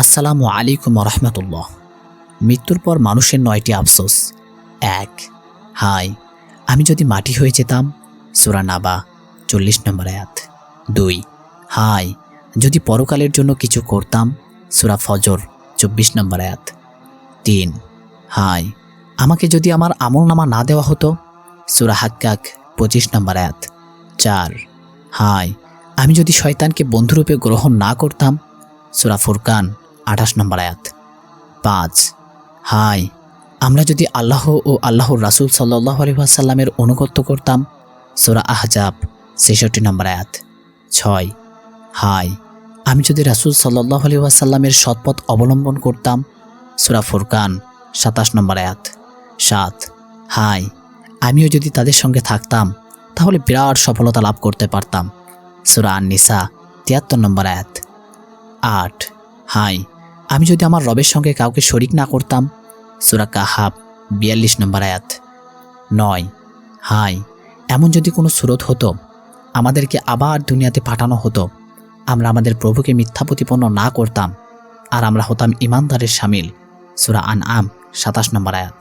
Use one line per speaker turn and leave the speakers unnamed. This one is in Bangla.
আসসালামু আলাইকুম রহমতুল্লাহ। মৃত্যুর পর মানুষের নয়টি আফসোস। এক, হাই, আমি যদি মাটি হয়ে যেতাম, সুরা নাবা, চল্লিশ নম্বর আয়াত। দুই, হাই, যদি পরকালের জন্য কিছু করতাম, সুরা ফজর, চব্বিশ নম্বর আয়াত। তিন, হাই, আমাকে যদি আমার আমল নামা না দেওয়া হতো, সুরা হাক্কাক, পঁচিশ নম্বর আয়াত। চার, হাই, আমি যদি শয়তানকে বন্ধুরূপে গ্রহণ না করতাম, সুরা ফুরকান আঠাশ নম্বর আয়াত। পাঁচ হাই আমরা যদি আল্লাহ ও আল্লাহর রাসুল সাল্লাহ আলহাসাল্লামের অনুগত্য করতাম, সোরা আহজাব, ছেষট্টি নম্বর আয়াত। ছয় হাই আমি যদি রাসুল সাল্লাহ আলি ওয়াসাল্লামের সৎপথ অবলম্বন করতাম, সুরা ফুরকান, সাতাশ নম্বর আয়াত। সাত হাই আমিও যদি তাদের সঙ্গে থাকতাম, তাহলে বিরাট সফলতা লাভ করতে পারতাম। সুরা আন নিসা তিয়াত্তর নম্বর আয়াত। আট হাই আমি যদি আমার রবের সঙ্গে কাউকে শরিক না করতাম, সুরা কাহাব বিয়াল্লিশ নম্বর আয়াত। নয় হাই এমন যদি কোনো সুরত হতো, আমাদেরকে আবার দুনিয়াতে পাঠানো হতো, আমরা আমাদের প্রভুকে মিথ্যা প্রতিপন্ন না করতাম, আর আমরা হতাম ইমানদারের সামিল, সুরা আন আম সাতাশ নম্বর আয়াত।